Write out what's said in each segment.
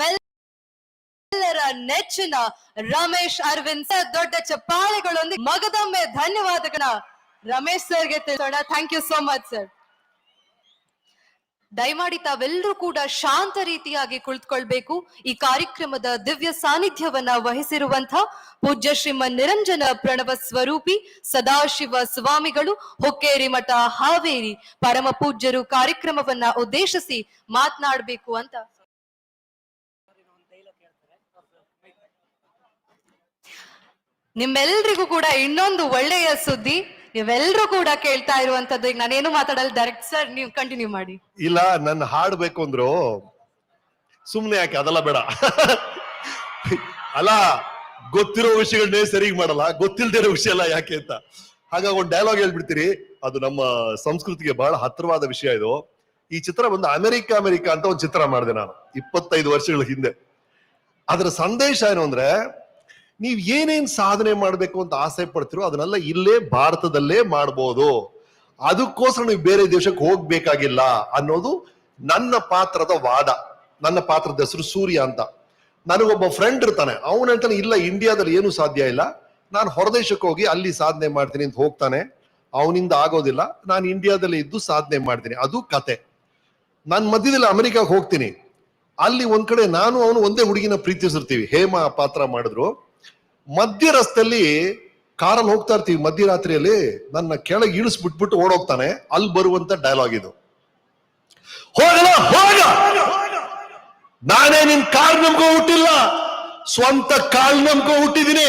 ಮೆಲ್ಲರ ನೆಚ್ಚಿನ ರಮೇಶ್ ಅರವಿಂದ್ ಸರ್ ದೊಡ್ಡ ಚಪ್ಪಾಳೆಗಳೊಂದಿಗೆ ಮಗದೊಮ್ಮೆ ಧನ್ಯವಾದಗಳ ರಮೇಶ್ ಸರ್ ಗೆ ತಿಳಿಸೋಣ thank you so much sir ದಯಮಾಡಿ ತಾವೆಲ್ಲರೂ ಕೂಡ ಶಾಂತ ರೀತಿಯಾಗಿ ಕುಳಿತುಕೊಳ್ಬೇಕು ಈ ಕಾರ್ಯಕ್ರಮದ ದಿವ್ಯ ಸಾನ್ನಿಧ್ಯವನ್ನ ವಹಿಸಿರುವಂತ ಪೂಜ್ಯ ಶ್ರೀಮನ್ ನಿರಂಜನ ಪ್ರಣವ ಸ್ವರೂಪಿ ಸದಾಶಿವ ಸ್ವಾಮಿಗಳು ಹೊಕ್ಕೇರಿ ಮಠ ಹಾವೇರಿ ಪರಮ ಪೂಜ್ಯರು ಕಾರ್ಯಕ್ರಮವನ್ನ ಉದ್ದೇಶಿಸಿ ಮಾತನಾಡಬೇಕು ಅಂತ ನಿಮ್ಮೆಲ್ರಿಗೂ ಕೂಡ ಇನ್ನೊಂದು ಒಳ್ಳೆಯ ಸುದ್ದಿ ನೀವೆಲ್ಲರೂ ಕೂಡ ಕೇಳ್ತಾ ಇರುವಂತದ್ದು ಈಗ ನಾನೇನು ಮಾತಾಡಲ್ಲ ಡೈರೆಕ್ಟ್ ಸರ್ ನೀವು ಕಂಟಿನ್ಯೂ ಮಾಡಿ ಇಲ್ಲ ನನ್ನ ಹಾಡ್ಬೇಕು ಅಂದ್ರು ಸುಮ್ನೆ ಯಾಕೆ ಅದೆಲ್ಲ ಬೇಡ ಅಲ್ಲ ಗೊತ್ತಿರೋ ವಿಷಯಗಳನ್ನೇ ಸರಿಗ್ ಮಾಡಲ್ಲ ಗೊತ್ತಿಲ್ದಿರೋ ವಿಷಯ ಎಲ್ಲ ಯಾಕೆ ಅಂತ ಹಾಗಾಗಿ ಒಂದು ಡೈಲಾಗ್ ಹೇಳ್ಬಿಡ್ತೀರಿ ಅದು ನಮ್ಮ ಸಂಸ್ಕೃತಿಗೆ ಬಹಳ ಹತ್ತಿರವಾದ ವಿಷಯ ಇದು ಈ ಚಿತ್ರ ಬಂದು ಅಮೆರಿಕ ಅಮೆರಿಕ ಅಂತ ಒಂದು ಚಿತ್ರ ಮಾಡಿದೆ ನಾನು ಇಪ್ಪತ್ತೈದು ವರ್ಷಗಳ ಹಿಂದೆ ಅದರ ಸಂದೇಶ ಏನು ಅಂದ್ರೆ ನೀವು ಏನೇನ್ ಸಾಧನೆ ಮಾಡಬೇಕು ಅಂತ ಆಸೆ ಪಡ್ತಿರೋ ಅದನ್ನೆಲ್ಲ ಇಲ್ಲೇ ಭಾರತದಲ್ಲೇ ಮಾಡಬಹುದು ಅದಕ್ಕೋಸ್ಕರ ನೀವು ಬೇರೆ ದೇಶಕ್ಕೆ ಹೋಗ್ಬೇಕಾಗಿಲ್ಲ ಅನ್ನೋದು ನನ್ನ ಪಾತ್ರದ ವಾದ ನನ್ನ ಪಾತ್ರದ ಹೆಸರು ಸೂರ್ಯ ಅಂತ ನನಗೊಬ್ಬ ಫ್ರೆಂಡ್ ಇರ್ತಾನೆ ಅವನು ಹೇಳ್ತಾನೆ ಇಲ್ಲ ಇಂಡಿಯಾದಲ್ಲಿ ಏನು ಸಾಧ್ಯ ಇಲ್ಲ ನಾನು ಹೊರದೇಶಕ್ಕೆ ಹೋಗಿ ಅಲ್ಲಿ ಸಾಧನೆ ಮಾಡ್ತೀನಿ ಅಂತ ಹೋಗ್ತಾನೆ ಅವನಿಂದ ಆಗೋದಿಲ್ಲ ನಾನು ಇಂಡಿಯಾದಲ್ಲಿ ಇದ್ದು ಸಾಧನೆ ಮಾಡ್ತೀನಿ ಅದು ಕತೆ ನಾನು ಮಧ್ಯದಲ್ಲಿ ಅಮೆರಿಕಾಗೆ ಹೋಗ್ತೀನಿ ಅಲ್ಲಿ ಒಂದ್ ಕಡೆ ನಾನು ಅವನು ಒಂದೇ ಹುಡುಗಿನ ಪ್ರೀತಿಸಿರ್ತೀವಿ ಹೇಮ ಪಾತ್ರ ಮಾಡಿದ್ರು ಮಧ್ಯ ರಸ್ತೆಯಲ್ಲಿ ಕಾರಲ್ಲಿ ಹೋಗ್ತಾ ಇರ್ತೀವಿ ಮಧ್ಯರಾತ್ರಿಯಲ್ಲಿ ನನ್ನ ಕೆಳಗೆ ಇಳಿಸ್ಬಿಟ್ಬಿಟ್ಟು ಓಡೋಗ್ತಾನೆ ಅಲ್ಲಿ ಬರುವಂತ ಡೈಲಾಗ್ ಇದು ಹೋಗಲ್ಲ ಹೋಗ ನಾನೇ ನಿನ್ ಕಾರ್ ನಮ್ಗೂ ಹುಟ್ಟಿಲ್ಲ ಸ್ವಂತ ಕಾಲ್ ನಮ್ಗೂ ಹುಟ್ಟಿದೀನಿ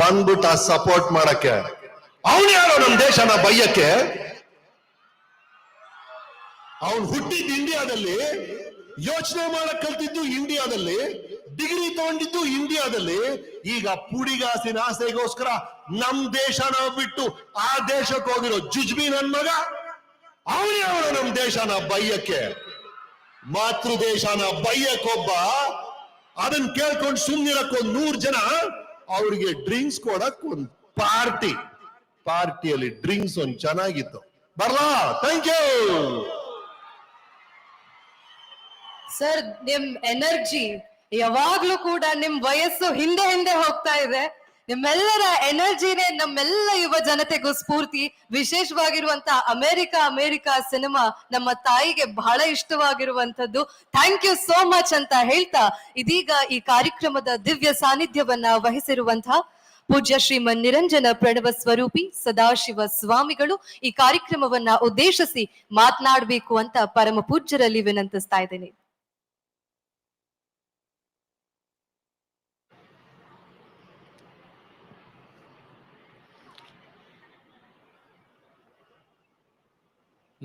ಬಂದ್ಬಿಟ್ಟ ಸಪೋರ್ಟ್ ಮಾಡಕ್ಕೆ ಅವನು ಯಾರೋ ನಮ್ಮ ದೇಶನ ಬೈಯಕ್ಕೆ ಅವನು ಹುಟ್ಟಿದ್ದು ಇಂಡಿಯಾದಲ್ಲಿ ಯೋಚನೆ ಮಾಡಕ್ ಕಲ್ತಿದ್ದು ಇಂಡಿಯಾದಲ್ಲಿ ಡಿಗ್ರಿ ತಗೊಂಡಿದ್ದು ಇಂಡಿಯಾದಲ್ಲಿ ಈಗ ಪುಡಿಗಾಸಿನ ಆಸೆಗೋಸ್ಕರ ನಮ್ ದೇಶನ ಬಿಟ್ಟು ಆ ದೇಶಕ್ಕೆ ಹೋಗಿರೋ ಜುಜ್ಬಿ ನನ್ ಮಗ ಅವನೇ ಅವನು ನಮ್ ದೇಶನ ಬೈಯಕ್ಕೆ ಮಾತೃ ದೇಶನ ಬೈಯಕ್ಕೊಬ್ಬ ಅದನ್ನ ಕೇಳ್ಕೊಂಡು ಒಂದ್ ನೂರ್ ಜನ ಅವ್ರಿಗೆ ಡ್ರಿಂಕ್ಸ್ ಕೊಡಕ್ ಒಂದ್ ಪಾರ್ಟಿ ಪಾರ್ಟಿಯಲ್ಲಿ ಡ್ರಿಂಕ್ಸ್ ಒಂದ್ ಚೆನ್ನಾಗಿತ್ತು ಬರ್ಲಾ ಥ್ಯಾಂಕ್ ಯು ಸರ್ ನಿಮ್ ಎನರ್ಜಿ ಯಾವಾಗ್ಲೂ ಕೂಡ ನಿಮ್ ವಯಸ್ಸು ಹಿಂದೆ ಹಿಂದೆ ಹೋಗ್ತಾ ಇದೆ ನಿಮ್ಮೆಲ್ಲರ ಎನರ್ಜಿನೇ ನಮ್ಮೆಲ್ಲ ಯುವ ಜನತೆಗೂ ಸ್ಫೂರ್ತಿ ವಿಶೇಷವಾಗಿರುವಂತ ಅಮೆರಿಕ ಅಮೆರಿಕ ಸಿನಿಮಾ ನಮ್ಮ ತಾಯಿಗೆ ಬಹಳ ಇಷ್ಟವಾಗಿರುವಂತದ್ದು ಥ್ಯಾಂಕ್ ಯು ಸೋ ಮಚ್ ಅಂತ ಹೇಳ್ತಾ ಇದೀಗ ಈ ಕಾರ್ಯಕ್ರಮದ ದಿವ್ಯ ಸಾನ್ನಿಧ್ಯವನ್ನ ವಹಿಸಿರುವಂತಹ ಪೂಜ್ಯ ಶ್ರೀಮನ್ ನಿರಂಜನ ಪ್ರಣವ ಸ್ವರೂಪಿ ಸದಾಶಿವ ಸ್ವಾಮಿಗಳು ಈ ಕಾರ್ಯಕ್ರಮವನ್ನ ಉದ್ದೇಶಿಸಿ ಮಾತನಾಡಬೇಕು ಅಂತ ಪರಮ ಪೂಜ್ಯರಲ್ಲಿ ವಿನಂತಿಸ್ತಾ ಇದ್ದೇನೆ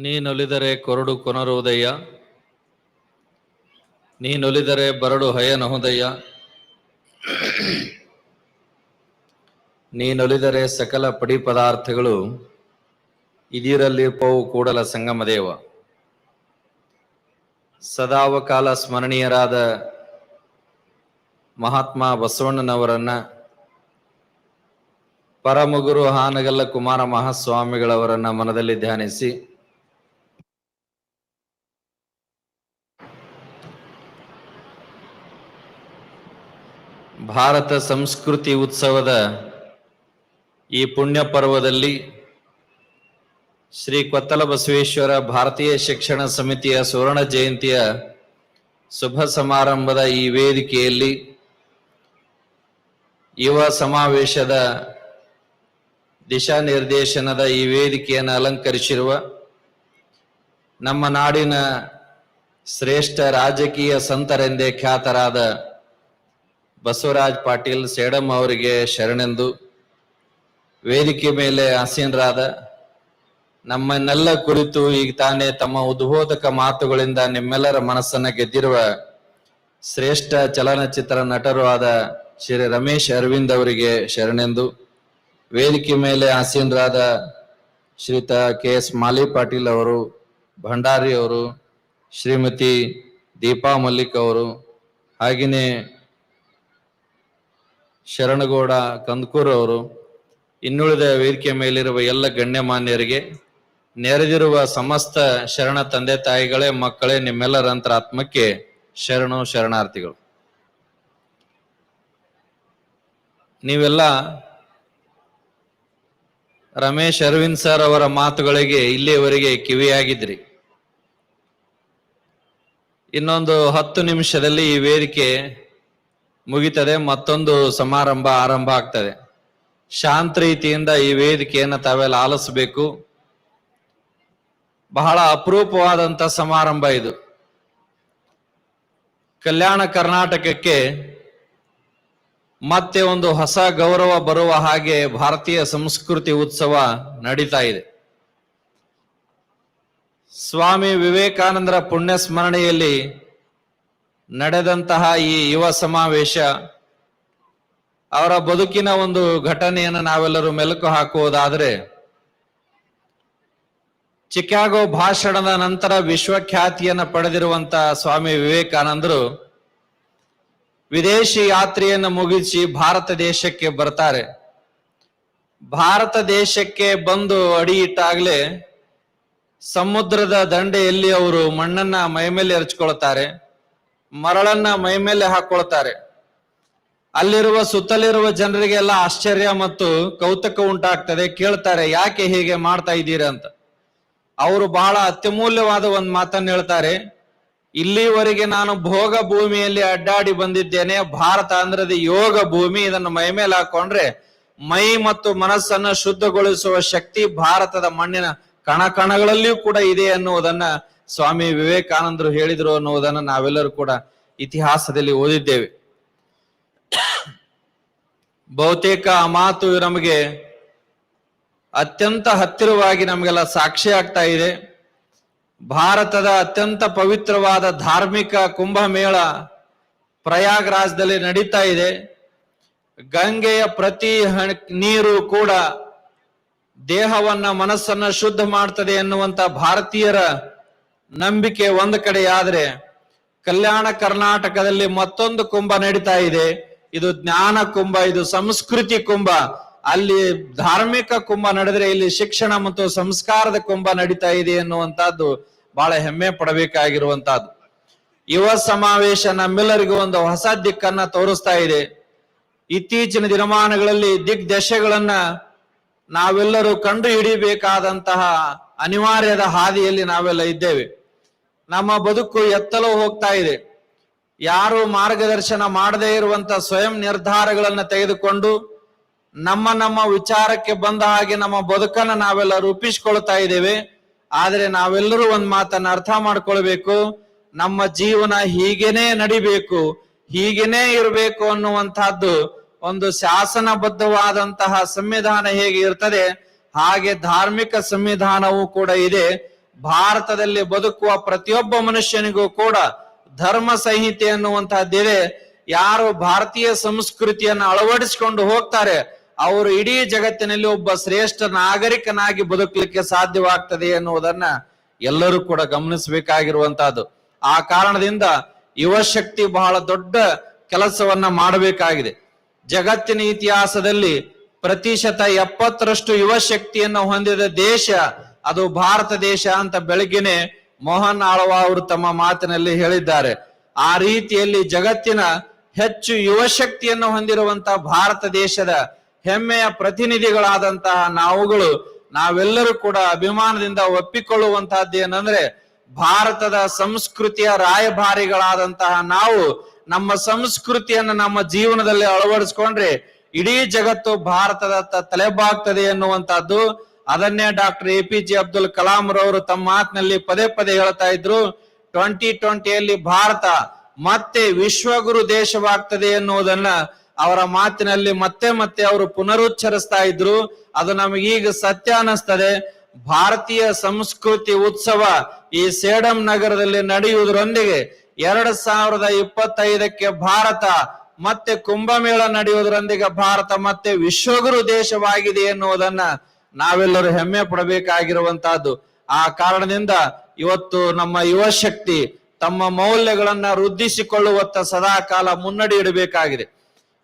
ನೀನೊಲಿದರೆ ಕೊರಡು ಕೊನರುವುದಯ್ಯ ನೀನೊಲಿದರೆ ಬರಡು ಹಯನಹುದಯ್ಯ ನೀನೊಲಿದರೆ ಸಕಲ ಪಡಿ ಪದಾರ್ಥಗಳು ಇದಿರಲ್ಲಿ ಪೌ ಕೂಡಲ ಸಂಗಮದೇವ ಸದಾವಕಾಲ ಸ್ಮರಣೀಯರಾದ ಮಹಾತ್ಮ ಬಸವಣ್ಣನವರನ್ನ ಪರಮಗುರು ಹಾನಗಲ್ಲ ಕುಮಾರ ಮಹಾಸ್ವಾಮಿಗಳವರನ್ನ ಮನದಲ್ಲಿ ಧ್ಯಾನಿಸಿ ಭಾರತ ಸಂಸ್ಕೃತಿ ಉತ್ಸವದ ಈ ಪುಣ್ಯ ಪರ್ವದಲ್ಲಿ ಶ್ರೀ ಕೊತ್ತಲ ಬಸವೇಶ್ವರ ಭಾರತೀಯ ಶಿಕ್ಷಣ ಸಮಿತಿಯ ಸುವರ್ಣ ಜಯಂತಿಯ ಶುಭ ಸಮಾರಂಭದ ಈ ವೇದಿಕೆಯಲ್ಲಿ ಯುವ ಸಮಾವೇಶದ ದಿಶಾನಿರ್ದೇಶನದ ನಿರ್ದೇಶನದ ಈ ವೇದಿಕೆಯನ್ನು ಅಲಂಕರಿಸಿರುವ ನಮ್ಮ ನಾಡಿನ ಶ್ರೇಷ್ಠ ರಾಜಕೀಯ ಸಂತರೆಂದೇ ಖ್ಯಾತರಾದ ಬಸವರಾಜ್ ಪಾಟೀಲ್ ಸೇಡಂ ಅವರಿಗೆ ಶರಣೆಂದು ವೇದಿಕೆ ಮೇಲೆ ಆಸೀನರಾದ ನಮ್ಮನ್ನೆಲ್ಲ ಕುರಿತು ಈಗ ತಾನೇ ತಮ್ಮ ಉದ್ಬೋಧಕ ಮಾತುಗಳಿಂದ ನಿಮ್ಮೆಲ್ಲರ ಮನಸ್ಸನ್ನ ಗೆದ್ದಿರುವ ಶ್ರೇಷ್ಠ ಚಲನಚಿತ್ರ ನಟರು ಆದ ಶ್ರೀ ರಮೇಶ್ ಅರವಿಂದ್ ಅವರಿಗೆ ಶರಣೆಂದು ವೇದಿಕೆ ಮೇಲೆ ಆಸೀನರಾದ ಶ್ರೀತ ಕೆ ಎಸ್ ಮಾಲಿ ಪಾಟೀಲ್ ಅವರು ಭಂಡಾರಿ ಅವರು ಶ್ರೀಮತಿ ದೀಪಾ ಮಲ್ಲಿಕ್ ಅವರು ಹಾಗೆಯೇ ಶರಣಗೌಡ ಕಂದಕೂರ್ ಅವರು ಇನ್ನುಳಿದ ವೇದಿಕೆ ಮೇಲಿರುವ ಎಲ್ಲ ಗಣ್ಯಮಾನ್ಯರಿಗೆ ನೆರೆದಿರುವ ಸಮಸ್ತ ಶರಣ ತಂದೆ ತಾಯಿಗಳೇ ಮಕ್ಕಳೇ ನಿಮ್ಮೆಲ್ಲರ ಅಂತರಾತ್ಮಕ್ಕೆ ಶರಣು ಶರಣಾರ್ಥಿಗಳು ನೀವೆಲ್ಲ ರಮೇಶ್ ಅರವಿಂದ್ ಸರ್ ಅವರ ಮಾತುಗಳಿಗೆ ಇಲ್ಲಿಯವರೆಗೆ ಕಿವಿಯಾಗಿದ್ರಿ ಇನ್ನೊಂದು ಹತ್ತು ನಿಮಿಷದಲ್ಲಿ ಈ ವೇದಿಕೆ ಮುಗಿತದೆ ಮತ್ತೊಂದು ಸಮಾರಂಭ ಆರಂಭ ಆಗ್ತದೆ ಶಾಂತ ರೀತಿಯಿಂದ ಈ ವೇದಿಕೆಯನ್ನು ತಾವೆಲ್ಲ ಆಲಿಸಬೇಕು ಬಹಳ ಅಪರೂಪವಾದಂತ ಸಮಾರಂಭ ಇದು ಕಲ್ಯಾಣ ಕರ್ನಾಟಕಕ್ಕೆ ಮತ್ತೆ ಒಂದು ಹೊಸ ಗೌರವ ಬರುವ ಹಾಗೆ ಭಾರತೀಯ ಸಂಸ್ಕೃತಿ ಉತ್ಸವ ನಡೀತಾ ಇದೆ ಸ್ವಾಮಿ ವಿವೇಕಾನಂದರ ಪುಣ್ಯ ಸ್ಮರಣೆಯಲ್ಲಿ ನಡೆದಂತಹ ಈ ಯುವ ಸಮಾವೇಶ ಅವರ ಬದುಕಿನ ಒಂದು ಘಟನೆಯನ್ನು ನಾವೆಲ್ಲರೂ ಮೆಲುಕು ಹಾಕುವುದಾದರೆ ಚಿಕಾಗೋ ಭಾಷಣದ ನಂತರ ವಿಶ್ವಖ್ಯಾತಿಯನ್ನು ಪಡೆದಿರುವಂತಹ ಸ್ವಾಮಿ ವಿವೇಕಾನಂದರು ವಿದೇಶಿ ಯಾತ್ರೆಯನ್ನು ಮುಗಿಸಿ ಭಾರತ ದೇಶಕ್ಕೆ ಬರ್ತಾರೆ ಭಾರತ ದೇಶಕ್ಕೆ ಬಂದು ಅಡಿ ಇಟ್ಟಾಗಲೇ ಸಮುದ್ರದ ದಂಡೆಯಲ್ಲಿ ಅವರು ಮಣ್ಣನ್ನ ಮೈಮೇಲೆ ಎರಚ್ಕೊಳ್ತಾರೆ ಮರಳನ್ನ ಮೈಮೇಲೆ ಹಾಕೊಳ್ತಾರೆ ಅಲ್ಲಿರುವ ಸುತ್ತಲಿರುವ ಜನರಿಗೆಲ್ಲ ಆಶ್ಚರ್ಯ ಮತ್ತು ಕೌತುಕ ಉಂಟಾಗ್ತದೆ ಕೇಳ್ತಾರೆ ಯಾಕೆ ಹೀಗೆ ಮಾಡ್ತಾ ಇದ್ದೀರಾ ಅಂತ ಅವರು ಬಹಳ ಅತ್ಯಮೂಲ್ಯವಾದ ಒಂದು ಮಾತನ್ನು ಹೇಳ್ತಾರೆ ಇಲ್ಲಿವರೆಗೆ ನಾನು ಭೋಗ ಭೂಮಿಯಲ್ಲಿ ಅಡ್ಡಾಡಿ ಬಂದಿದ್ದೇನೆ ಭಾರತ ಅಂದ್ರೆ ಯೋಗ ಭೂಮಿ ಇದನ್ನು ಮೈಮೇಲೆ ಹಾಕೊಂಡ್ರೆ ಮೈ ಮತ್ತು ಮನಸ್ಸನ್ನು ಶುದ್ಧಗೊಳಿಸುವ ಶಕ್ತಿ ಭಾರತದ ಮಣ್ಣಿನ ಕಣಕಣಗಳಲ್ಲಿಯೂ ಕೂಡ ಇದೆ ಅನ್ನುವುದನ್ನ ಸ್ವಾಮಿ ವಿವೇಕಾನಂದರು ಹೇಳಿದರು ಅನ್ನುವುದನ್ನು ನಾವೆಲ್ಲರೂ ಕೂಡ ಇತಿಹಾಸದಲ್ಲಿ ಓದಿದ್ದೇವೆ ಬಹುತೇಕ ಆ ಮಾತು ನಮಗೆ ಅತ್ಯಂತ ಹತ್ತಿರವಾಗಿ ನಮಗೆಲ್ಲ ಸಾಕ್ಷಿ ಆಗ್ತಾ ಇದೆ ಭಾರತದ ಅತ್ಯಂತ ಪವಿತ್ರವಾದ ಧಾರ್ಮಿಕ ಕುಂಭಮೇಳ ಪ್ರಯಾಗ್ರಾಜ್ದಲ್ಲಿ ನಡೀತಾ ಇದೆ ಗಂಗೆಯ ಪ್ರತಿ ನೀರು ಕೂಡ ದೇಹವನ್ನ ಮನಸ್ಸನ್ನ ಶುದ್ಧ ಮಾಡ್ತದೆ ಎನ್ನುವಂತ ಭಾರತೀಯರ ನಂಬಿಕೆ ಒಂದು ಕಡೆಯಾದ್ರೆ ಕಲ್ಯಾಣ ಕರ್ನಾಟಕದಲ್ಲಿ ಮತ್ತೊಂದು ಕುಂಭ ನಡೀತಾ ಇದೆ ಇದು ಜ್ಞಾನ ಕುಂಭ ಇದು ಸಂಸ್ಕೃತಿ ಕುಂಭ ಅಲ್ಲಿ ಧಾರ್ಮಿಕ ಕುಂಭ ನಡೆದ್ರೆ ಇಲ್ಲಿ ಶಿಕ್ಷಣ ಮತ್ತು ಸಂಸ್ಕಾರದ ಕುಂಭ ನಡೀತಾ ಇದೆ ಎನ್ನುವಂತಹದ್ದು ಬಹಳ ಹೆಮ್ಮೆ ಪಡಬೇಕಾಗಿರುವಂತಹದ್ದು ಯುವ ಸಮಾವೇಶ ನಮ್ಮೆಲ್ಲರಿಗೂ ಒಂದು ಹೊಸ ದಿಕ್ಕನ್ನ ತೋರಿಸ್ತಾ ಇದೆ ಇತ್ತೀಚಿನ ದಿನಮಾನಗಳಲ್ಲಿ ದಶೆಗಳನ್ನ ನಾವೆಲ್ಲರೂ ಕಂಡು ಹಿಡಿಬೇಕಾದಂತಹ ಅನಿವಾರ್ಯದ ಹಾದಿಯಲ್ಲಿ ನಾವೆಲ್ಲ ಇದ್ದೇವೆ ನಮ್ಮ ಬದುಕು ಎತ್ತಲು ಹೋಗ್ತಾ ಇದೆ ಯಾರು ಮಾರ್ಗದರ್ಶನ ಮಾಡದೇ ಇರುವಂತ ಸ್ವಯಂ ನಿರ್ಧಾರಗಳನ್ನು ತೆಗೆದುಕೊಂಡು ನಮ್ಮ ನಮ್ಮ ವಿಚಾರಕ್ಕೆ ಬಂದ ಹಾಗೆ ನಮ್ಮ ಬದುಕನ್ನ ನಾವೆಲ್ಲ ರೂಪಿಸ್ಕೊಳ್ತಾ ಇದ್ದೇವೆ ಆದರೆ ನಾವೆಲ್ಲರೂ ಒಂದ್ ಮಾತನ್ನ ಅರ್ಥ ಮಾಡ್ಕೊಳ್ಬೇಕು ನಮ್ಮ ಜೀವನ ಹೀಗೇನೆ ನಡಿಬೇಕು ಹೀಗೇನೇ ಇರಬೇಕು ಅನ್ನುವಂತಹದ್ದು ಒಂದು ಶಾಸನಬದ್ಧವಾದಂತಹ ಸಂವಿಧಾನ ಹೇಗೆ ಇರ್ತದೆ ಹಾಗೆ ಧಾರ್ಮಿಕ ಸಂವಿಧಾನವೂ ಕೂಡ ಇದೆ ಭಾರತದಲ್ಲಿ ಬದುಕುವ ಪ್ರತಿಯೊಬ್ಬ ಮನುಷ್ಯನಿಗೂ ಕೂಡ ಧರ್ಮ ಸಂಹಿತೆ ಅನ್ನುವಂತಹದ್ದಿದೆ ಯಾರು ಭಾರತೀಯ ಸಂಸ್ಕೃತಿಯನ್ನು ಅಳವಡಿಸಿಕೊಂಡು ಹೋಗ್ತಾರೆ ಅವರು ಇಡೀ ಜಗತ್ತಿನಲ್ಲಿ ಒಬ್ಬ ಶ್ರೇಷ್ಠ ನಾಗರಿಕನಾಗಿ ಬದುಕಲಿಕ್ಕೆ ಸಾಧ್ಯವಾಗ್ತದೆ ಎನ್ನುವುದನ್ನ ಎಲ್ಲರೂ ಕೂಡ ಗಮನಿಸಬೇಕಾಗಿರುವಂತಹದ್ದು ಆ ಕಾರಣದಿಂದ ಯುವಶಕ್ತಿ ಬಹಳ ದೊಡ್ಡ ಕೆಲಸವನ್ನ ಮಾಡಬೇಕಾಗಿದೆ ಜಗತ್ತಿನ ಇತಿಹಾಸದಲ್ಲಿ ಪ್ರತಿಶತ ಎಪ್ಪತ್ತರಷ್ಟು ಯುವಶಕ್ತಿಯನ್ನು ಹೊಂದಿದ ದೇಶ ಅದು ಭಾರತ ದೇಶ ಅಂತ ಬೆಳಗ್ಗೆನೆ ಮೋಹನ್ ಆಳ್ವ ಅವರು ತಮ್ಮ ಮಾತಿನಲ್ಲಿ ಹೇಳಿದ್ದಾರೆ ಆ ರೀತಿಯಲ್ಲಿ ಜಗತ್ತಿನ ಹೆಚ್ಚು ಯುವಶಕ್ತಿಯನ್ನು ಹೊಂದಿರುವಂತಹ ಭಾರತ ದೇಶದ ಹೆಮ್ಮೆಯ ಪ್ರತಿನಿಧಿಗಳಾದಂತಹ ನಾವುಗಳು ನಾವೆಲ್ಲರೂ ಕೂಡ ಅಭಿಮಾನದಿಂದ ಒಪ್ಪಿಕೊಳ್ಳುವಂತಹದ್ದು ಏನಂದ್ರೆ ಭಾರತದ ಸಂಸ್ಕೃತಿಯ ರಾಯಭಾರಿಗಳಾದಂತಹ ನಾವು ನಮ್ಮ ಸಂಸ್ಕೃತಿಯನ್ನು ನಮ್ಮ ಜೀವನದಲ್ಲಿ ಅಳವಡಿಸ್ಕೊಂಡ್ರೆ ಇಡೀ ಜಗತ್ತು ಭಾರತದತ್ತ ತಲೆಬಾಗ್ತದೆ ಎನ್ನುವಂತಹದ್ದು ಅದನ್ನೇ doctor A P J Abdul Kalam ರವರು ತಮ್ಮ ಮಾತಿನಲ್ಲಿ ಪದೇ ಪದೇ ಹೇಳ್ತಾ ಇದ್ರು ಟ್ವೆಂಟಿ ಟ್ವೆಂಟಿಯಲ್ಲಿ ಭಾರತ ಮತ್ತೆ ವಿಶ್ವಗುರು ದೇಶವಾಗ್ತದೆ ಎನ್ನುವುದನ್ನ ಅವರ ಮಾತಿನಲ್ಲಿ ಮತ್ತೆ ಮತ್ತೆ ಅವರು ಪುನರುಚ್ಚರಿಸ್ತಾ ಇದ್ರು ಅದು ನಮಗೀಗ ಸತ್ಯ ಅನ್ನಿಸ್ತದೆ ಭಾರತೀಯ ಸಂಸ್ಕೃತಿ ಉತ್ಸವ ಈ ಸೇಡಂ ನಗರದಲ್ಲಿ ನಡೆಯುವುದರೊಂದಿಗೆ ಎರಡ್ ಸಾವಿರದ ಇಪ್ಪತ್ತೈದಕ್ಕೆ ಭಾರತ ಮತ್ತೆ ಕುಂಭಮೇಳ ನಡೆಯುವುದರೊಂದಿಗೆ ಭಾರತ ಮತ್ತೆ ವಿಶ್ವಗುರು ದೇಶವಾಗಿದೆ ಎನ್ನುವುದನ್ನ ನಾವೆಲ್ಲರೂ ಹೆಮ್ಮೆ ಪಡಬೇಕಾಗಿರುವಂತಹದ್ದು ಆ ಕಾರಣದಿಂದ ಇವತ್ತು ನಮ್ಮ ಯುವ ಶಕ್ತಿ ತಮ್ಮ ಮೌಲ್ಯಗಳನ್ನ ವೃದ್ಧಿಸಿಕೊಳ್ಳುವತ್ತ ಸದಾ ಕಾಲ ಮುನ್ನಡಿ ಇಡಬೇಕಾಗಿದೆ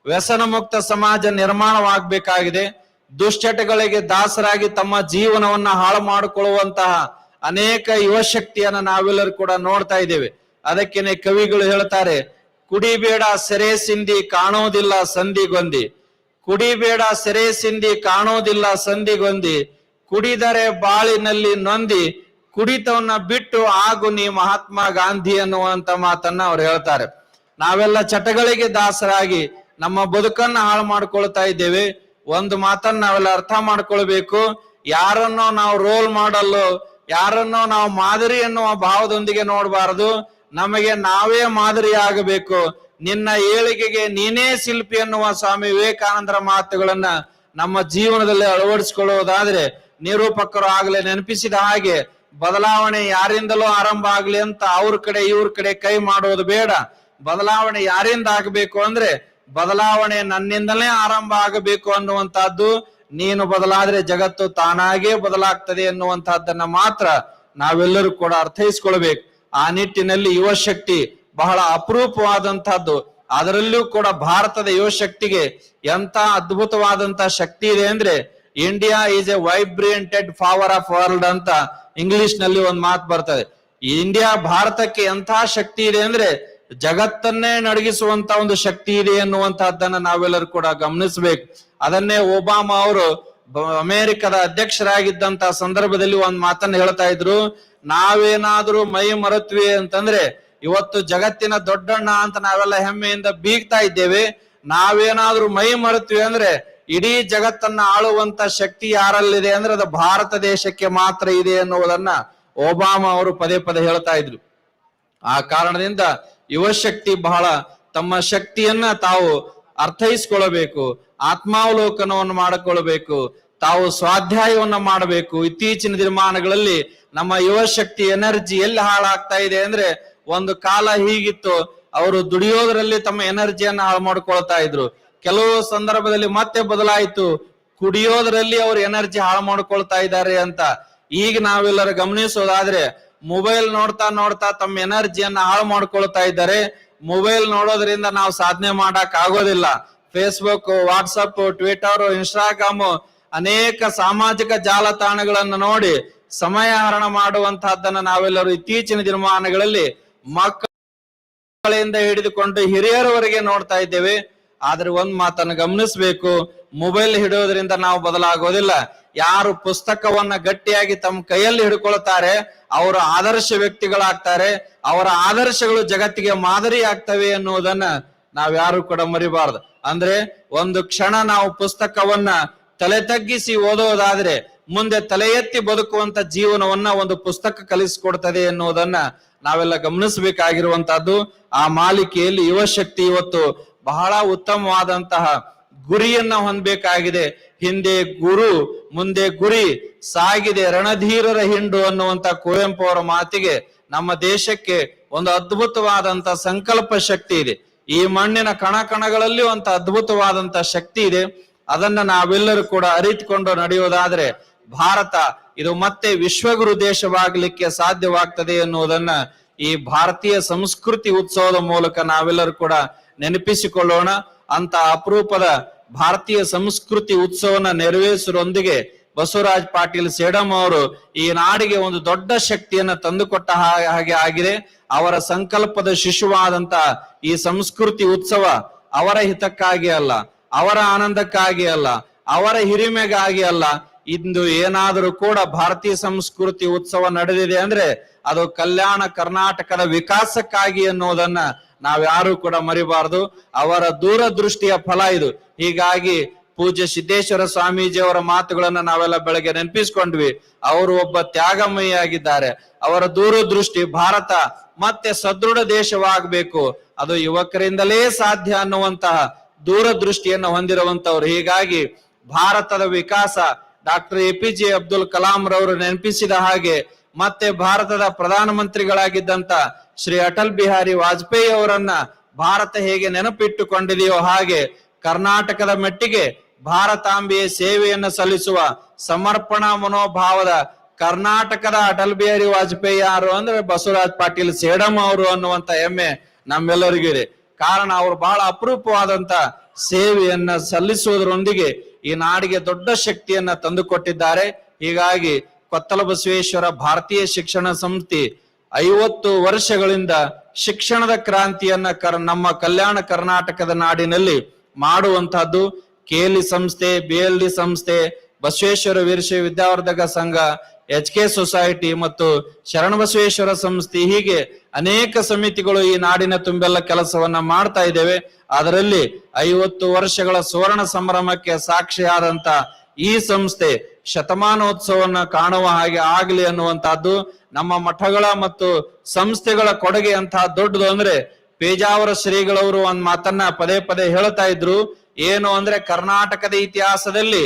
ವ್ಯಸನ ಮುಕ್ತ ಸಮಾಜ ನಿರ್ಮಾಣವಾಗಬೇಕಾಗಿದೆ ದುಶ್ಚಟಗಳಿಗೆ ದಾಸರಾಗಿ ತಮ್ಮ ಜೀವನವನ್ನ ಹಾಳು ಮಾಡಿಕೊಳ್ಳುವಂತಹ ಅನೇಕ ಯುವಶಕ್ತಿಯನ್ನ ನಾವೆಲ್ಲರೂ ಕೂಡ ನೋಡ್ತಾ ಇದ್ದೇವೆ ಅದಕ್ಕೇನೆ ಕವಿಗಳು ಹೇಳ್ತಾರೆ ಕುಡಿಬೇಡ ಸೆರೆ ಸಿಂಧಿ ಕಾಣೋದಿಲ್ಲ ಸಂಧಿಗೊಂದಿ ಕುಡಿಬೇಡ ಸೆರೆ ಸಿಂಧಿ ಕಾಣೋದಿಲ್ಲ ಸಂಧಿಗೊಂದಿ ಕುಡಿದರೆ ಬಾಳಿನಲ್ಲಿ ನೊಂದಿ ಕುಡಿತವನ್ನ ಬಿಟ್ಟು ಆಗು ನೀ ಮಹಾತ್ಮ ಗಾಂಧಿ ಅನ್ನುವಂತ ಮಾತನ್ನ ಅವ್ರು ಹೇಳ್ತಾರೆ ನಾವೆಲ್ಲ ಚಟಗಳಿಗೆ ದಾಸರಾಗಿ ನಮ್ಮ ಬದುಕನ್ನ ಹಾಳು ಮಾಡ್ಕೊಳ್ತಾ ಇದ್ದೇವೆ ಒಂದು ಮಾತನ್ನ ನಾವೆಲ್ಲ ಅರ್ಥ ಮಾಡ್ಕೊಳ್ಬೇಕು ಯಾರನ್ನೋ ನಾವು ರೋಲ್ ಮಾಡಲ್ಲೋ ಯಾರನ್ನೋ ನಾವು ಮಾದರಿ ಅನ್ನುವ ಭಾವದೊಂದಿಗೆ ನೋಡಬಾರದು ನಮಗೆ ನಾವೇ ಮಾದರಿ ಆಗಬೇಕು ನಿನ್ನ ಏಳಿಗೆಗೆ ನೀನೇ ಶಿಲ್ಪಿ ಅನ್ನುವ ಸ್ವಾಮಿ ವಿವೇಕಾನಂದರ ಮಾತುಗಳನ್ನ ನಮ್ಮ ಜೀವನದಲ್ಲಿ ಅಳವಡಿಸಿಕೊಳ್ಳುವುದಾದ್ರೆ ನಿರೂಪಕರು ಆಗಲೇ ನೆನಪಿಸಿದ ಹಾಗೆ ಬದಲಾವಣೆ ಯಾರಿಂದಲೂ ಆರಂಭ ಆಗ್ಲಿ ಅಂತ ಅವ್ರ ಕಡೆ ಇವ್ರ ಕಡೆ ಕೈ ಮಾಡೋದು ಬೇಡ ಬದಲಾವಣೆ ಯಾರಿಂದ ಆಗಬೇಕು ಅಂದ್ರೆ ಬದಲಾವಣೆ ನನ್ನಿಂದಲೇ ಆರಂಭ ಆಗಬೇಕು ಅನ್ನುವಂತಹದ್ದು ನೀನು ಬದಲಾದ್ರೆ ಜಗತ್ತು ತಾನಾಗೇ ಬದಲಾಗ್ತದೆ ಎನ್ನುವಂತಹದ್ದನ್ನ ಮಾತ್ರ ನಾವೆಲ್ಲರೂ ಕೂಡ ಅರ್ಥೈಸ್ಕೊಳ್ಬೇಕು ಆ ನಿಟ್ಟಿನಲ್ಲಿ ಯುವ ಶಕ್ತಿ ಬಹಳ ಅಪರೂಪವಾದಂತಹದ್ದು ಅದರಲ್ಲೂ ಕೂಡ ಭಾರತದ ಯುವ ಶಕ್ತಿಗೆ ಎಂತ ಅದ್ಭುತವಾದಂತಹ ಶಕ್ತಿ ಇದೆ ಅಂದ್ರೆ India is a vibrant power of world ಅಂತ ಇಂಗ್ಲಿಷ್ ನಲ್ಲಿ ಒಂದು ಮಾತು ಬರ್ತದೆ ಇಂಡಿಯಾ ಭಾರತಕ್ಕೆ ಎಂಥ ಶಕ್ತಿ ಇದೆ ಅಂದ್ರೆ ಜಗತ್ತನ್ನೇ ನಡಗಿಸುವಂತ ಒಂದು ಶಕ್ತಿ ಇದೆ ಎನ್ನುವಂತಹದ್ದನ್ನ ನಾವೆಲ್ಲರೂ ಕೂಡ ಗಮನಿಸಬೇಕು ಅದನ್ನೇ ಒಬಾಮಾ ಅವರು ಅಮೆರಿಕದ ಅಧ್ಯಕ್ಷರಾಗಿದ್ದಂತ ಸಂದರ್ಭದಲ್ಲಿ ಒಂದ್ ಮಾತನ್ನ ಹೇಳ್ತಾ ಇದ್ರು ನಾವೇನಾದ್ರೂ ಮೈ ಮರೆತ್ವಿ ಅಂತಂದ್ರೆ ಇವತ್ತು ಜಗತ್ತಿನ ದೊಡ್ಡಣ್ಣ ಅಂತ ನಾವೆಲ್ಲ ಹೆಮ್ಮೆಯಿಂದ ಬೀಗ್ತಾ ಇದ್ದೇವೆ ನಾವೇನಾದ್ರೂ ಮೈ ಮರೆತೀವಿ ಅಂದ್ರೆ ಇಡೀ ಜಗತ್ತನ್ನ ಆಳುವಂತ ಶಕ್ತಿ ಯಾರಲ್ಲಿದೆ ಅಂದ್ರೆ ಅದು ಭಾರತ ದೇಶಕ್ಕೆ ಮಾತ್ರ ಇದೆ ಅನ್ನುವುದನ್ನ ಒಬಾಮಾ ಅವರು ಪದೇ ಪದೇ ಹೇಳ್ತಾ ಇದ್ರು ಆ ಕಾರಣದಿಂದ ಯುವಶಕ್ತಿ ಬಹಳ ತಮ್ಮ ಶಕ್ತಿಯನ್ನ ತಾವು ಅರ್ಥೈಸ್ಕೊಳ್ಬೇಕು ಆತ್ಮಾವಲೋಕನವನ್ನು ಮಾಡಿಕೊಳ್ಬೇಕು ತಾವು ಸ್ವಾಧ್ಯಾಯವನ್ನು ಮಾಡಬೇಕು ಇತ್ತೀಚಿನ ದಿನಮಾನಗಳಲ್ಲಿ ನಮ್ಮ ಯುವಶಕ್ತಿ ಎನರ್ಜಿ ಎಲ್ಲಿ ಹಾಳಾಗ್ತಾ ಇದೆ ಅಂದ್ರೆ ಒಂದು ಕಾಲ ಹೀಗಿತ್ತು ಅವರು ದುಡಿಯೋದ್ರಲ್ಲಿ ತಮ್ಮ ಎನರ್ಜಿಯನ್ನು ಹಾಳು ಮಾಡ್ಕೊಳ್ತಾ ಇದ್ರು ಕೆಲವು ಸಂದರ್ಭದಲ್ಲಿ ಮತ್ತೆ ಬದಲಾಯಿತು ಕುಡಿಯೋದ್ರಲ್ಲಿ ಅವ್ರ ಎನರ್ಜಿ ಹಾಳು ಮಾಡ್ಕೊಳ್ತಾ ಇದ್ದಾರೆ ಅಂತ ಈಗ ನಾವೆಲ್ಲರೂ ಗಮನಿಸೋದಾದ್ರೆ ಮೊಬೈಲ್ ನೋಡ್ತಾ ನೋಡ್ತಾ ತಮ್ಮ ಎನರ್ಜಿಯನ್ನ ಹಾಳು ಮಾಡ್ಕೊಳ್ತಾ ಇದ್ದಾರೆ ಮೊಬೈಲ್ ನೋಡೋದ್ರಿಂದ ನಾವು ಸಾಧನೆ ಮಾಡಕ್ ಆಗೋದಿಲ್ಲ ಫೇಸ್ಬುಕ್ ವಾಟ್ಸಪ್ ಟ್ವಿಟರ್ ಇನ್ಸ್ಟಾಗ್ರಾಮ್ ಅನೇಕ ಸಾಮಾಜಿಕ ಜಾಲತಾಣಗಳನ್ನು ನೋಡಿ ಸಮಯ ಹರಣ ಮಾಡುವಂತಹದ್ದನ್ನ ನಾವೆಲ್ಲರೂ ಇತ್ತೀಚಿನ ದಿನಮಾನಗಳಲ್ಲಿ ಮಕ್ಕಳಿಂದ ಹಿಡಿದುಕೊಂಡು ಹಿರಿಯರವರೆಗೆ ನೋಡ್ತಾ ಇದ್ದೇವೆ ಆದ್ರೆ ಒಂದ್ ಮಾತನ್ನು ಗಮನಿಸಬೇಕು ಮೊಬೈಲ್ ಹಿಡಿಯೋದ್ರಿಂದ ನಾವು ಬದಲಾಗೋದಿಲ್ಲ ಯಾರು ಪುಸ್ತಕವನ್ನ ಗಟ್ಟಿಯಾಗಿ ತಮ್ಮ ಕೈಯಲ್ಲಿ ಹಿಡ್ಕೊಳ್ತಾರೆ ಅವರು ಆದರ್ಶ ವ್ಯಕ್ತಿಗಳಾಗ್ತಾರೆ ಅವರ ಆದರ್ಶಗಳು ಜಗತ್ತಿಗೆ ಮಾದರಿ ಆಗ್ತವೆ ಅನ್ನುವುದನ್ನ ಯಾರು ಕೂಡ ಮರಿಬಾರ್ದು ಅಂದ್ರೆ ಒಂದು ಕ್ಷಣ ನಾವು ಪುಸ್ತಕವನ್ನ ತಲೆ ತಗ್ಗಿಸಿ ಓದೋದಾದ್ರೆ ಮುಂದೆ ತಲೆ ಎತ್ತಿ ಬದುಕುವಂತ ಜೀವನವನ್ನ ಒಂದು ಪುಸ್ತಕ ಕಲಿಸಿಕೊಡ್ತದೆ ಎನ್ನುವುದನ್ನ ನಾವೆಲ್ಲ ಗಮನಿಸಬೇಕಾಗಿರುವಂತಹದ್ದು ಆ ಮಾಲಿಕೆಯಲ್ಲಿ ಯುವಶಕ್ತಿ ಇವತ್ತು ಬಹಳ ಉತ್ತಮವಾದಂತಹ ಗುರಿಯನ್ನ ಹೊಂದಬೇಕಾಗಿದೆ ಹಿಂದೆ ಗುರು ಮುಂದೆ ಗುರಿ ಸಾಗಿದೆ ರಣಧೀರರ ಹಿಂಡು ಅನ್ನುವಂತ ಕುವೆಂಪು ಅವರ ಮಾತಿಗೆ ನಮ್ಮ ದೇಶಕ್ಕೆ ಒಂದು ಅದ್ಭುತವಾದಂತ ಸಂಕಲ್ಪ ಶಕ್ತಿ ಇದೆ ಈ ಮಣ್ಣಿನ ಕಣ ಕಣಗಳಲ್ಲಿ ಒಂದು ಅದ್ಭುತವಾದಂತ ಶಕ್ತಿ ಇದೆ ಅದನ್ನ ನಾವೆಲ್ಲರೂ ಕೂಡ ಅರಿತುಕೊಂಡು ನಡೆಯುವುದಾದ್ರೆ ಭಾರತ ಇದು ಮತ್ತೆ ವಿಶ್ವಗುರು ದೇಶವಾಗಲಿಕ್ಕೆ ಸಾಧ್ಯವಾಗ್ತದೆ ಎನ್ನುವುದನ್ನ ಈ ಭಾರತೀಯ ಸಂಸ್ಕೃತಿ ಉತ್ಸವದ ಮೂಲಕ ನಾವೆಲ್ಲರೂ ಕೂಡ ನೆನಪಿಸಿಕೊಳ್ಳೋಣ ಅಂತ ಅಪರೂಪದ ಭಾರತೀಯ ಸಂಸ್ಕೃತಿ ಉತ್ಸವನ ನೆರವೇರಿಸುವರೊಂದಿಗೆ ಬಸವರಾಜ್ ಪಾಟೀಲ್ ಸೇಡಂ ಅವರು ಈ ನಾಡಿಗೆ ಒಂದು ದೊಡ್ಡ ಶಕ್ತಿಯನ್ನ ತಂದುಕೊಟ್ಟ ಹಾಗೆ ಆಗಿದೆ ಅವರ ಸಂಕಲ್ಪದ ಶಿಶುವಾದಂತ ಈ ಸಂಸ್ಕೃತಿ ಉತ್ಸವ ಅವರ ಹಿತಕ್ಕಾಗಿ ಅಲ್ಲ ಅವರ ಆನಂದಕ್ಕಾಗಿ ಅಲ್ಲ ಅವರ ಹಿರಿಮೆಗಾಗಿ ಅಲ್ಲ ಇಂದು ಏನಾದರೂ ಕೂಡ ಭಾರತೀಯ ಸಂಸ್ಕೃತಿ ಉತ್ಸವ ನಡೆದಿದೆ ಅಂದ್ರೆ ಅದು ಕಲ್ಯಾಣ ಕರ್ನಾಟಕದ ವಿಕಾಸಕ್ಕಾಗಿ ಅನ್ನೋದನ್ನ ನಾವ್ಯಾರು ಕೂಡ ಮರಿಬಾರದು ಅವರ ದೂರದೃಷ್ಟಿಯ ಫಲ ಇದು ಹೀಗಾಗಿ ಪೂಜ್ಯ ಸಿದ್ದೇಶ್ವರ ಸ್ವಾಮೀಜಿ ಅವರ ಮಾತುಗಳನ್ನ ನಾವೆಲ್ಲ ಬೆಳಗ್ಗೆ ನೆನಪಿಸ್ಕೊಂಡ್ವಿ ಅವರು ಒಬ್ಬ ತ್ಯಾಗಮಯಿಯಾಗಿದ್ದಾರೆ ಅವರ ದೂರದೃಷ್ಟಿ ಭಾರತ ಮತ್ತೆ ಸದೃಢ ದೇಶವಾಗಬೇಕು ಅದು ಯುವಕರಿಂದಲೇ ಸಾಧ್ಯ ಅನ್ನುವಂತಹ ದೂರದೃಷ್ಟಿಯನ್ನು ಹೊಂದಿರುವಂತವ್ರು ಹೀಗಾಗಿ ಭಾರತದ ವಿಕಾಸ doctor A P J Abdul Kalam ರವರು ನೆನಪಿಸಿದ ಹಾಗೆ ಮತ್ತೆ ಭಾರತದ ಪ್ರಧಾನ ಮಂತ್ರಿಗಳಾಗಿದ್ದಂತ ಶ್ರೀ ಅಟಲ್ ಬಿಹಾರಿ ವಾಜಪೇಯಿ ಅವರನ್ನ ಭಾರತ ಹೇಗೆ ನೆನಪಿಟ್ಟುಕೊಂಡಿದೆಯೋ ಹಾಗೆ ಕರ್ನಾಟಕದ ಮಟ್ಟಿಗೆ ಭಾರತಾಂಬೆಯ ಸೇವೆಯನ್ನು ಸಲ್ಲಿಸುವ ಸಮರ್ಪಣಾ ಮನೋಭಾವದ ಕರ್ನಾಟಕದ ಅಟಲ್ ಬಿಹಾರಿ ವಾಜಪೇಯಿ ಯಾರು ಅಂದ್ರೆ ಬಸವರಾಜ್ ಪಾಟೀಲ್ ಸೇಡಂ ಅವರು ಅನ್ನುವಂತ ಹೆಮ್ಮೆ ನಮ್ಮೆಲ್ಲರಿಗೂ ಕಾರಣ ಅವರು ಬಹಳ ಅಪರೂಪವಾದಂತ ಸೇವೆಯನ್ನ ಸಲ್ಲಿಸುವುದರೊಂದಿಗೆ ಈ ನಾಡಿಗೆ ದೊಡ್ಡ ಶಕ್ತಿಯನ್ನ ತಂದುಕೊಟ್ಟಿದ್ದಾರೆ ಹೀಗಾಗಿ ಕೊತ್ತಲ ಬಸವೇಶ್ವರ ಭಾರತೀಯ ಶಿಕ್ಷಣ ಸಂಸ್ಥೆ ಐವತ್ತು ವರ್ಷಗಳಿಂದ ಶಿಕ್ಷಣದ ಕ್ರಾಂತಿಯನ್ನ ಕರ್ ನಮ್ಮ ಕಲ್ಯಾಣ ಕರ್ನಾಟಕದ ನಾಡಿನಲ್ಲಿ ಮಾಡುವಂತಹದ್ದು ಕೆ ಎಲ್ ಸಂಸ್ಥೆ ಬಿ ಎಲ್ ಡಿ ಸಂಸ್ಥೆ ಬಸವೇಶ್ವರ ವೀರಶೈವ ವಿದ್ಯಾವರ್ಧಕ ಸಂಘ ಎಚ್ ಕೆ ಸೊಸೈಟಿ ಮತ್ತು ಶರಣ ಬಸವೇಶ್ವರ ಸಂಸ್ಥೆ ಹೀಗೆ ಅನೇಕ ಸಮಿತಿಗಳು ಈ ನಾಡಿನ ತುಂಬೆಲ್ಲ ಕೆಲಸವನ್ನ ಮಾಡ್ತಾ ಇದ್ದೇವೆ ಅದರಲ್ಲಿ ಐವತ್ತು ವರ್ಷಗಳ ಸುವರ್ಣ ಸಂಭ್ರಮಕ್ಕೆ ಸಾಕ್ಷಿಯಾದಂತ ಈ ಸಂಸ್ಥೆ ಶತಮಾನೋತ್ಸವವನ್ನು ಕಾಣುವ ಹಾಗೆ ಆಗಲಿ ಅನ್ನುವಂತಹದ್ದು ನಮ್ಮ ಮಠಗಳ ಮತ್ತು ಸಂಸ್ಥೆಗಳ ಕೊಡುಗೆ ಅಂತಹ ದೊಡ್ಡದು ಅಂದ್ರೆ ಪೇಜಾವರ ಶ್ರೀಗಳವರು ಒಂದ್ ಮಾತನ್ನ ಪದೇ ಪದೇ ಹೇಳ್ತಾ ಇದ್ರು ಏನು ಅಂದ್ರೆ ಕರ್ನಾಟಕದ ಇತಿಹಾಸದಲ್ಲಿ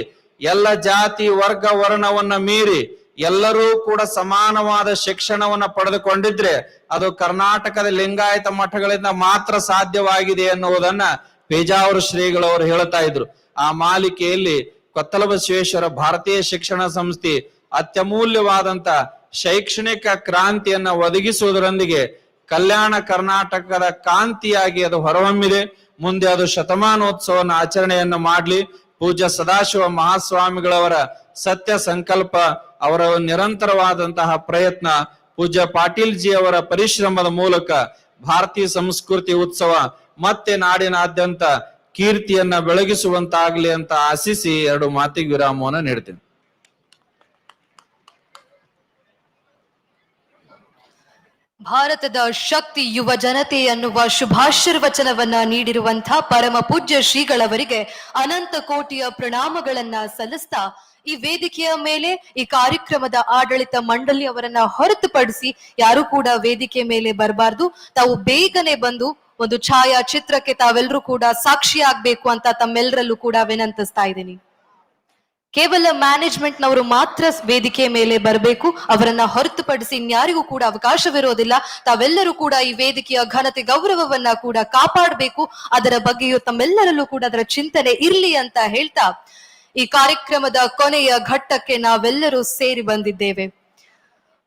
ಎಲ್ಲ ಜಾತಿ ವರ್ಗ ವರ್ಣವನ್ನ ಮೀರಿ ಎಲ್ಲರೂ ಕೂಡ ಸಮಾನವಾದ ಶಿಕ್ಷಣವನ್ನ ಪಡೆದುಕೊಂಡಿದ್ರೆ ಅದು ಕರ್ನಾಟಕದ ಲಿಂಗಾಯತ ಮಠಗಳಿಂದ ಮಾತ್ರ ಸಾಧ್ಯವಾಗಿದೆ ಎನ್ನುವುದನ್ನ ಪೇಜಾವರ ಶ್ರೀಗಳು ಅವರು ಹೇಳ್ತಾ ಇದ್ರು ಆ ಮಾಲಿಕೆಯಲ್ಲಿ ಕೊತ್ತಲ ಬಸವೇಶ್ವರ ಭಾರತೀಯ ಶಿಕ್ಷಣ ಸಂಸ್ಥೆ ಅತ್ಯಮೂಲ್ಯವಾದಂತ ಶೈಕ್ಷಣಿಕ ಕ್ರಾಂತಿಯನ್ನ ಒದಗಿಸುವುದರೊಂದಿಗೆ ಕಲ್ಯಾಣ ಕರ್ನಾಟಕದ ಕಾಂತಿಯಾಗಿ ಅದು ಹೊರಹೊಮ್ಮಿದೆ ಮುಂದೆ ಅದು ಶತಮಾನೋತ್ಸವನ ಆಚರಣೆಯನ್ನು ಮಾಡಲಿ ಪೂಜ್ಯ ಸದಾಶಿವ ಮಹಾಸ್ವಾಮಿಗಳವರ ಸತ್ಯ ಸಂಕಲ್ಪ ಅವರ ನಿರಂತರವಾದಂತಹ ಪ್ರಯತ್ನ ಪೂಜ್ಯ ಪಾಟೀಲ್ ಜಿ ಅವರ ಪರಿಶ್ರಮದ ಮೂಲಕ ಭಾರತೀಯ ಸಂಸ್ಕೃತಿ ಉತ್ಸವ ಮತ್ತೆ ನಾಡಿನಾದ್ಯಂತ ಕೀರ್ತಿಯನ್ನ ಬೆಳಗಿಸುವಂತಾಗ್ಲಿ ಅಂತ ಆಶಿಸಿ ಎರಡು ಮಾತಿಗೆ ವಿರಾಮವನ್ನು ನೀಡ್ತೀನಿ ಭಾರತದ ಶಕ್ತಿ ಯುವ ಜನತೆ ಎನ್ನುವ ಶುಭಾಶೀರ್ವಚನವನ್ನ ನೀಡಿರುವಂತಹ ಪರಮ ಪೂಜ್ಯ ಶ್ರೀಗಳವರಿಗೆ ಅನಂತ ಕೋಟಿಯ ಪ್ರಣಾಮಗಳನ್ನ ಸಲ್ಲಿಸ್ತಾ ಈ ವೇದಿಕೆಯ ಮೇಲೆ ಈ ಕಾರ್ಯಕ್ರಮದ ಆಡಳಿತ ಮಂಡಳಿ ಅವರನ್ನ ಹೊರತುಪಡಿಸಿ ಯಾರು ಕೂಡ ವೇದಿಕೆ ಮೇಲೆ ಬರಬಾರ್ದು ತಾವು ಬೇಗನೆ ಬಂದು ಒಂದು ಛಾಯಾ ಚಿತ್ರಕ್ಕೆ ತಾವೆಲ್ಲರೂ ಕೂಡ ಸಾಕ್ಷಿ ಆಗ್ಬೇಕು ಅಂತ ತಮ್ಮೆಲ್ಲರಲ್ಲೂ ಕೂಡ ವಿನಂತಿಸ್ತಾ ಇದ್ದೀನಿ ಕೇವಲ ಮ್ಯಾನೇಜ್ಮೆಂಟ್ ನವರು ಮಾತ್ರ ವೇದಿಕೆ ಮೇಲೆ ಬರಬೇಕು ಅವರನ್ನ ಹೊರತುಪಡಿಸಿ ಇನ್ಯಾರಿಗೂ ಕೂಡ ಅವಕಾಶವಿರೋದಿಲ್ಲ ತಾವೆಲ್ಲರೂ ಕೂಡ ಈ ವೇದಿಕೆಯ ಘನತೆ ಗೌರವವನ್ನ ಕೂಡ ಕಾಪಾಡಬೇಕು ಅದರ ಬಗ್ಗೆಯೂ ತಮ್ಮೆಲ್ಲರಲ್ಲೂ ಕೂಡ ಅದರ ಚಿಂತನೆ ಇರಲಿ ಅಂತ ಹೇಳ್ತಾ ಈ ಕಾರ್ಯಕ್ರಮದ ಕೊನೆಯ ಘಟ್ಟಕ್ಕೆ ನಾವೆಲ್ಲರೂ ಸೇರಿ ಬಂದಿದ್ದೇವೆ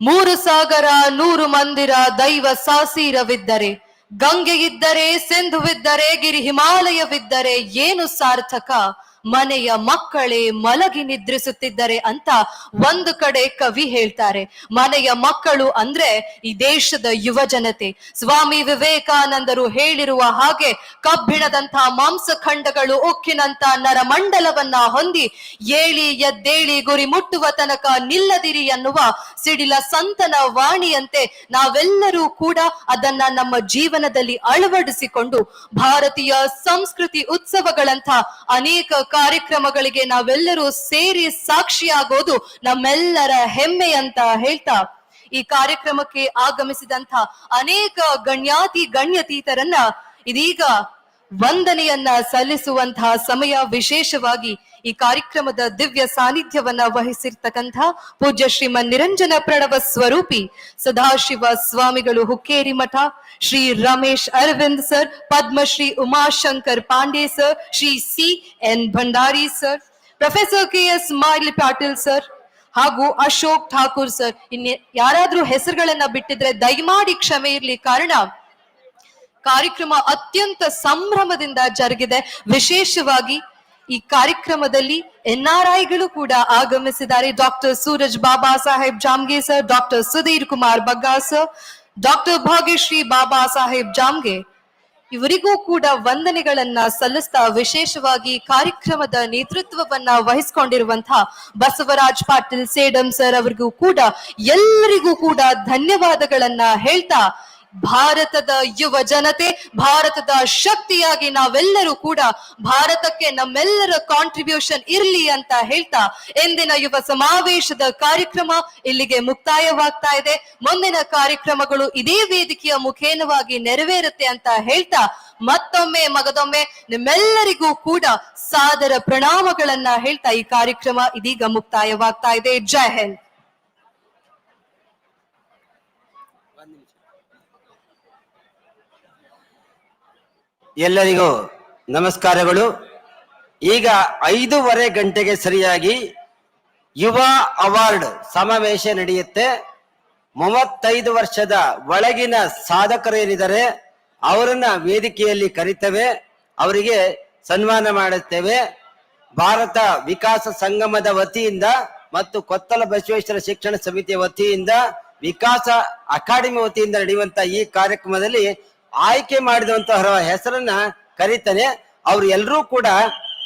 ಮೂರು ಸಾಗರ ನೂರು ಮಂದಿರ ದೈವ ಸಾಸೀರವಿದ್ದರೆ ಗಂಗೆಯಿದ್ದರೆ ಸಿಂಧುವಿದ್ದರೆ ಗಿರಿ ಹಿಮಾಲಯವಿದ್ದರೆ ಏನು ಸಾರ್ಥಕ ಮನೆಯ ಮಕ್ಕಳೇ ಮಲಗಿ ನಿದ್ರಿಸುತ್ತಿದ್ದರೆ ಅಂತ ಒಂದು ಕಡೆ ಕವಿ ಹೇಳ್ತಾರೆ ಮನೆಯ ಮಕ್ಕಳು ಅಂದ್ರೆ ಈ ದೇಶದ ಯುವ ಜನತೆ ಸ್ವಾಮಿ ವಿವೇಕಾನಂದರು ಹೇಳಿರುವ ಹಾಗೆ ಕಬ್ಬಿಣದಂತಹ ಮಾಂಸಖಂಡಗಳು ಉಕ್ಕಿನಂತ ನರಮಂಡಲವನ್ನ ಹೊಂದಿ ಏಳಿ ಎದ್ದೇಳಿ ಗುರಿ ಮುಟ್ಟುವ ತನಕ ನಿಲ್ಲದಿರಿ ಎನ್ನುವ ಸಿಡಿಲ ಸಂತನ ವಾಣಿಯಂತೆ ನಾವೆಲ್ಲರೂ ಕೂಡ ಅದನ್ನ ನಮ್ಮ ಜೀವನದಲ್ಲಿ ಅಳವಡಿಸಿಕೊಂಡು ಭಾರತೀಯ ಸಂಸ್ಕೃತಿ ಉತ್ಸವಗಳಂತ ಅನೇಕ ಕಾರ್ಯಕ್ರಮಗಳಿಗೆ ನಾವೆಲ್ಲರೂ ಸೇರಿ ಸಾಕ್ಷಿಯಾಗೋದು ನಮ್ಮೆಲ್ಲರ ಹೆಮ್ಮೆ ಅಂತ ಹೇಳ್ತಾ ಈ ಕಾರ್ಯಕ್ರಮಕ್ಕೆ ಆಗಮಿಸಿದಂತ ಅನೇಕ ಗಣ್ಯಾತಿ ಗಣ್ಯತೀತರನ್ನ ಇದೀಗ ವಂದನೆಯನ್ನ ಸಲ್ಲಿಸುವಂತಹ ಸಮಯ ವಿಶೇಷವಾಗಿ ಈ ಕಾರ್ಯಕ್ರಮದ ದಿವ್ಯ ಸಾನ್ನಿಧ್ಯವನ್ನ ವಹಿಸಿರ್ತಕ್ಕಂಥ ಪೂಜ್ಯ ಶ್ರೀ ಮನ್ನಿರಂಜನ ಪ್ರಣವ ಸ್ವರೂಪಿ ಸದಾಶಿವ ಸ್ವಾಮಿಗಳು ಹುಕ್ಕೇರಿ ಮಠ Shri Ramesh Aravind sir Padmashri Umashankar Pande sir Shri C N Bhandari sir professor K S Mali Patil sir ಹಾಗೂ ಅಶೋಕ್ ಠಾಕೂರ್ ಸರ್ ಇನ್ನು ಯಾರಾದ್ರೂ ಹೆಸರುಗಳನ್ನ ಬಿಟ್ಟಿದ್ರೆ ದಯಮಾಡಿ ಕ್ಷಮೆ ಇರಲಿ ಕಾರಣ ಕಾರ್ಯಕ್ರಮ ಅತ್ಯಂತ ಸಂಭ್ರಮದಿಂದ ಜರುಗಿದೆ ವಿಶೇಷವಾಗಿ ಈ ಕಾರ್ಯಕ್ರಮದಲ್ಲಿ ಎನ್ಆರ್ಐಗಳು ಕೂಡ ಆಗಮಿಸಿದ್ದಾರೆ doctor Suraj Baba Saheb Jamge sir doctor Sudhir Kumar Bagga sir doctor Bhagyashree Baba Saheb Jamge ಇವರಿಗೂ ಕೂಡ ವಂದನೆಗಳನ್ನ ಸಲ್ಲಿಸ್ತಾ ವಿಶೇಷವಾಗಿ ಕಾರ್ಯಕ್ರಮದ ನೇತೃತ್ವವನ್ನ ವಹಿಸಿಕೊಂಡಿರುವಂತಹ ಬಸವರಾಜ್ ಪಾಟೀಲ್ ಸೇಡಂ ಸರ್ ಅವರಿಗೂ ಕೂಡ ಎಲ್ಲರಿಗೂ ಕೂಡ ಧನ್ಯವಾದಗಳನ್ನ ಹೇಳ್ತಾ ಭಾರತದ ಯುವ ಜನತೆ ಭಾರತದ ಶಕ್ತಿಯಾಗಿ ನಾವೆಲ್ಲರೂ ಕೂಡ ಭಾರತಕ್ಕೆ ನಮ್ಮೆಲ್ಲರ ಕಾಂಟ್ರಿಬ್ಯೂಷನ್ ಇರಲಿ ಅಂತ ಹೇಳ್ತಾ ಎಂದಿನ ಯುವ ಸಮಾವೇಶದ ಕಾರ್ಯಕ್ರಮ ಇಲ್ಲಿಗೆ ಮುಕ್ತಾಯವಾಗ್ತಾ ಇದೆ ಮುಂದಿನ ಕಾರ್ಯಕ್ರಮಗಳು ಇದೇ ವೇದಿಕೆಯ ಮುಖೇನವಾಗಿ ನೆರವೇರುತ್ತೆ ಅಂತ ಹೇಳ್ತಾ ಮತ್ತೊಮ್ಮೆ ಮಗದೊಮ್ಮೆ ನಿಮ್ಮೆಲ್ಲರಿಗೂ ಕೂಡ ಸಾದರ ಪ್ರಣಾಮಗಳನ್ನ ಹೇಳ್ತಾ ಈ ಕಾರ್ಯಕ್ರಮ ಇದೀಗ ಮುಕ್ತಾಯವಾಗ್ತಾ ಇದೆ ಜೈ ಹಿಂದ್ ಎಲ್ಲರಿಗೂ ನಮಸ್ಕಾರಗಳು ಈಗ ಐದೂವರೆ ಗಂಟೆಗೆ ಸರಿಯಾಗಿ ಯುವ ಅವಾರ್ಡ್ ಸಮಾವೇಶ ನಡೆಯುತ್ತೆ ಮೂವತ್ತೈದು ವರ್ಷದ ಒಳಗಿನ ಸಾಧಕರೇನಿದ್ದಾರೆ ಅವರನ್ನ ವೇದಿಕೆಯಲ್ಲಿ ಕರಿತೇವೆ ಅವರಿಗೆ ಸನ್ಮಾನ ಮಾಡುತ್ತೇವೆ ಭಾರತ ವಿಕಾಸ ಸಂಗಮದ ವತಿಯಿಂದ ಮತ್ತು ಕೊತ್ತಲ ಬಸವೇಶ್ವರ ಶಿಕ್ಷಣ ಸಮಿತಿಯ ವತಿಯಿಂದ ವಿಕಾಸ ಅಕಾಡೆಮಿ ವತಿಯಿಂದ ನಡೆಯುವಂತಹ ಈ ಕಾರ್ಯಕ್ರಮದಲ್ಲಿ ಆಯ್ಕೆ ಮಾಡಿದಂತಹ ಹೆಸರನ್ನ ಕರೀತಾನೆ ಅವ್ರು ಎಲ್ಲರೂ ಕೂಡ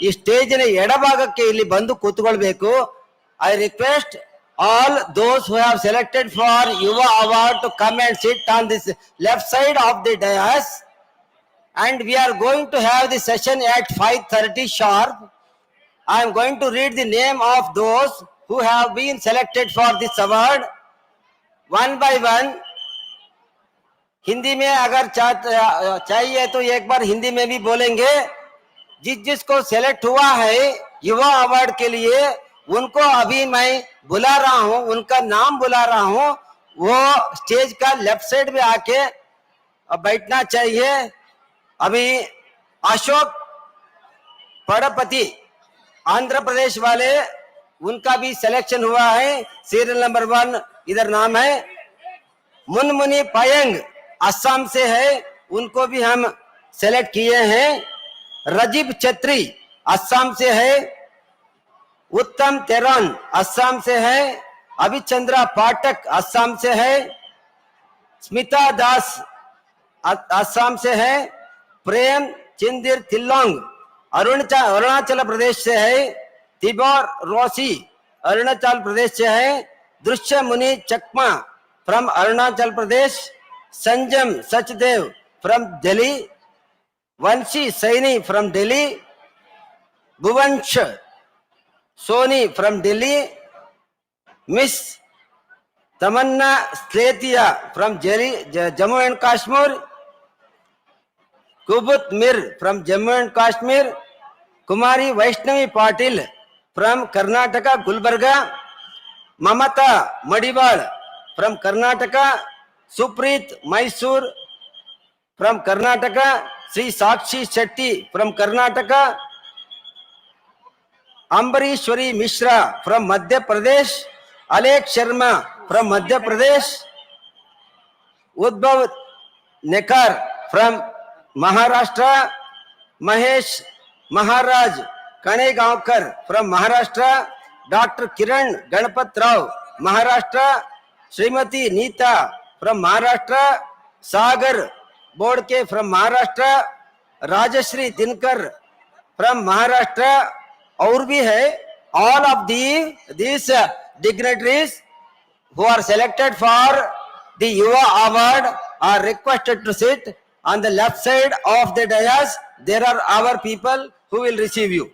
ಈ ಸ್ಟೇಜಿನ ಎಡಭಾಗಕ್ಕೆ ಇಲ್ಲಿ ಬಂದು ಕೂತ್ಕೊಳ್ಬೇಕು I request all those who have selected for Yuva award to come and sit on this left side of the dais and we are going to have the session at 5:30 sharp. I am going to read the name of those who have been selected for this award one by one. Hindi में अगर चाहिए तो एक बार हिंदी में भी बोलेंगे जिस जिसको सेलेक्ट हुआ है युवा अवार्ड के लिए उनको अभी मैं बुला रहा हूँ उनका नाम बुला रहा हूँ वो स्टेज का लेफ्ट साइड में आके बैठना चाहिए अभी अशोक पड़पति आंध्र प्रदेश वाले उनका भी सिलेक्शन हुआ है सीरियल नंबर वन इधर नाम है मुनमुनी पायंग असम से है उनको भी हम सेलेक्ट किए हैं राजीव छत्री असम से है उत्तम तेरन असम से है अभिचंद्रा पाठक असम से है स्मिता दास असम से है प्रेम चिंदिर तिल्लोंग अरुणाचल अरुणाचल प्रदेश से है तिबोर रोसी अरुणाचल प्रदेश से है दृश्य Muni Chakma from Arunachal Pradesh Sanjam Sachdev from Delhi Vanshi Saini from Delhi Bhuvansh Soni from Delhi miss Tamanna Sletia from Jammu and Kashmir Kubut Mir from Jammu and Kashmir Kumari Vaishnavi Patil from Karnataka Gulbarga Mamata Madiwal from Karnataka Supreet Mysore from Karnataka Shri Sakshi Shetty from Karnataka Ambarishwari Mishra from Madhya Pradesh Alekh Sharma from Madhya Pradesh Udbhav Nekar from Maharashtra Mahesh Maharaj Kanegaonkar from Maharashtra doctor Kiran Ganpat Rao Maharashtra Shrimati Neeta from Maharashtra Sagar बोर्ड के from Maharashtra Rajshree Dinkar from Maharashtra और भी है all of these dignitaries who are selected for the Yuva award are requested to sit on the left side of the dais there are our people who will receive you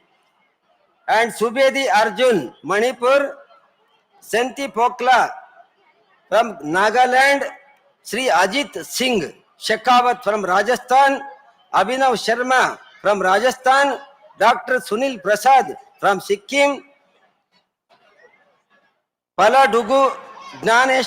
and Subedi Arjun Manipur Senti Pokla from Nagaland, Sri Ajit Singh Shekhawat from Rajasthan, Abhinav Sharma from Rajasthan, Dr. Sunil Prasad from Sikkim, Paladugu Gnanesh